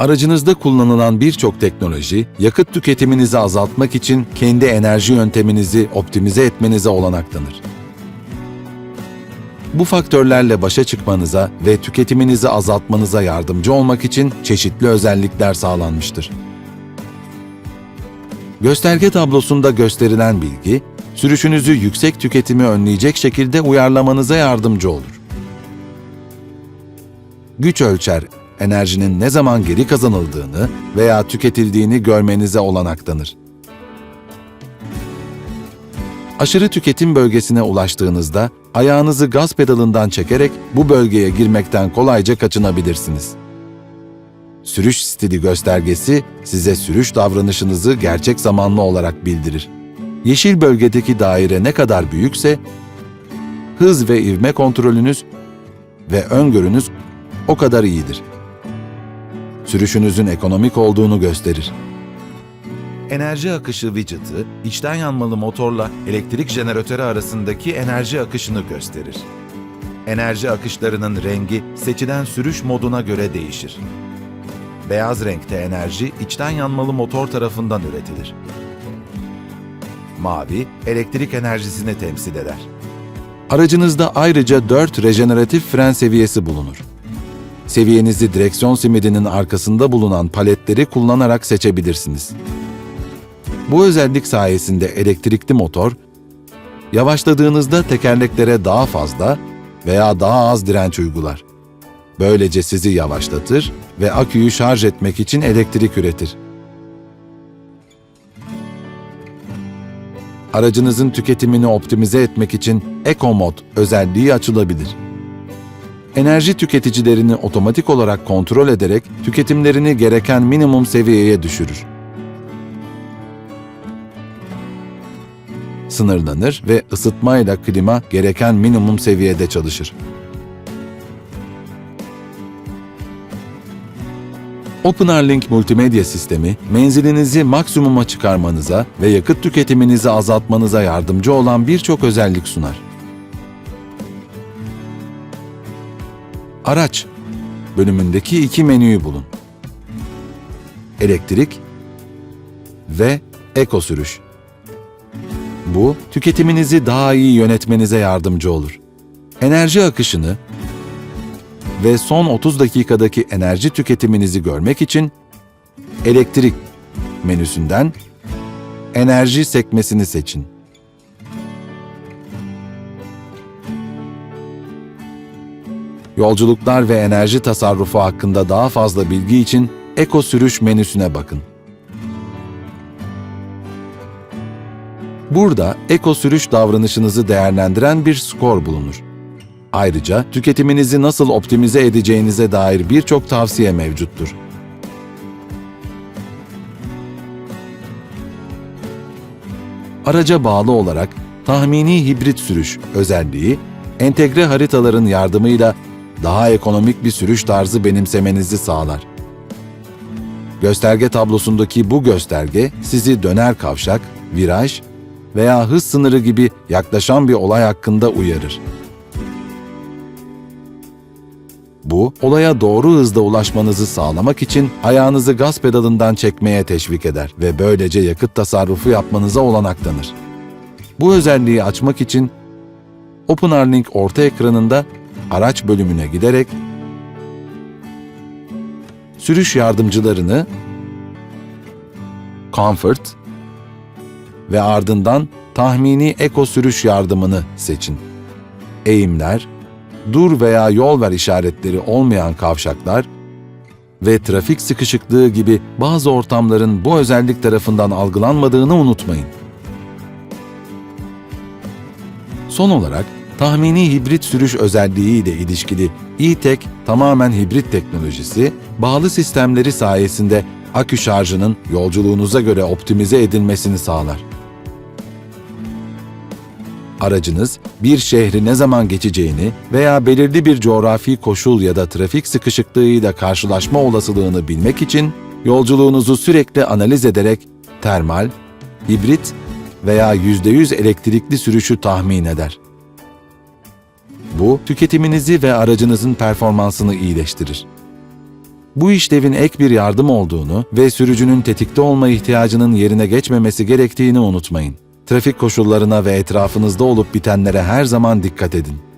Aracınızda kullanılan birçok teknoloji, yakıt tüketiminizi azaltmak için kendi enerji yönteminizi optimize etmenize olanak tanır. Bu faktörlerle başa çıkmanıza ve tüketiminizi azaltmanıza yardımcı olmak için çeşitli özellikler sağlanmıştır. Gösterge tablosunda gösterilen bilgi, sürüşünüzü yüksek tüketimi önleyecek şekilde uyarlamanıza yardımcı olur. Güç ölçer, enerjinin ne zaman geri kazanıldığını veya tüketildiğini görmenize olanak tanır. Aşırı tüketim bölgesine ulaştığınızda ayağınızı gaz pedalından çekerek bu bölgeye girmekten kolayca kaçınabilirsiniz. Sürüş stili göstergesi size sürüş davranışınızı gerçek zamanlı olarak bildirir. Yeşil bölgedeki daire ne kadar büyükse hız ve ivme kontrolünüz ve öngörünüz o kadar iyidir. Sürüşünüzün ekonomik olduğunu gösterir. Enerji akışı widget'ı, içten yanmalı motorla elektrik jeneratörü arasındaki enerji akışını gösterir. Enerji akışlarının rengi seçilen sürüş moduna göre değişir. Beyaz renkte enerji içten yanmalı motor tarafından üretilir. Mavi, elektrik enerjisini temsil eder. Aracınızda ayrıca 4 rejeneratif fren seviyesi bulunur. Seviyenizi direksiyon simidinin arkasında bulunan paletleri kullanarak seçebilirsiniz. Bu özellik sayesinde elektrikli motor, yavaşladığınızda tekerleklere daha fazla veya daha az direnç uygular. Böylece sizi yavaşlatır ve aküyü şarj etmek için elektrik üretir. Aracınızın tüketimini optimize etmek için Eco Mod özelliği açılabilir. Enerji tüketicilerini otomatik olarak kontrol ederek tüketimlerini gereken minimum seviyeye düşürür. Sınırlanır ve ısıtmayla klima gereken minimum seviyede çalışır. OpenRLink multimedya sistemi, menzilinizi maksimuma çıkarmanıza ve yakıt tüketiminizi azaltmanıza yardımcı olan birçok özellik sunar. Araç bölümündeki iki menüyü bulun. Elektrik ve eko sürüş. Bu, tüketiminizi daha iyi yönetmenize yardımcı olur. Enerji akışını ve son 30 dakikadaki enerji tüketiminizi görmek için elektrik menüsünden enerji sekmesini seçin. Yolculuklar ve enerji tasarrufu hakkında daha fazla bilgi için Eko Sürüş menüsüne bakın. Burada eko sürüş davranışınızı değerlendiren bir skor bulunur. Ayrıca tüketiminizi nasıl optimize edeceğinize dair birçok tavsiye mevcuttur. Araca bağlı olarak tahmini hibrit sürüş özelliği, entegre haritaların yardımıyla daha ekonomik bir sürüş tarzı benimsemenizi sağlar. Gösterge tablosundaki bu gösterge sizi döner kavşak, viraj veya hız sınırı gibi yaklaşan bir olay hakkında uyarır. Bu, olaya doğru hızda ulaşmanızı sağlamak için ayağınızı gaz pedalından çekmeye teşvik eder ve böylece yakıt tasarrufu yapmanıza olanak tanır. Bu özelliği açmak için OpenRLink orta ekranında araç bölümüne giderek sürüş yardımcılarını Comfort ve ardından tahmini eko sürüş yardımını seçin. Eğimler, dur veya yol ver işaretleri olmayan kavşaklar ve trafik sıkışıklığı gibi bazı ortamların bu özellik tarafından algılanmadığını unutmayın. Son olarak tahmini hibrit sürüş özelliği ile ilişkili e-Tech tamamen hibrit teknolojisi, bağlı sistemleri sayesinde akü şarjının yolculuğunuza göre optimize edilmesini sağlar. Aracınız bir şehri ne zaman geçeceğini veya belirli bir coğrafi koşul ya da trafik sıkışıklığıyla karşılaşma olasılığını bilmek için yolculuğunuzu sürekli analiz ederek termal, hibrit veya %100 elektrikli sürüşü tahmin eder. Bu, tüketiminizi ve aracınızın performansını iyileştirir. Bu işlevin ek bir yardım olduğunu ve sürücünün tetikte olma ihtiyacının yerine geçmemesi gerektiğini unutmayın. Trafik koşullarına ve etrafınızda olup bitenlere her zaman dikkat edin.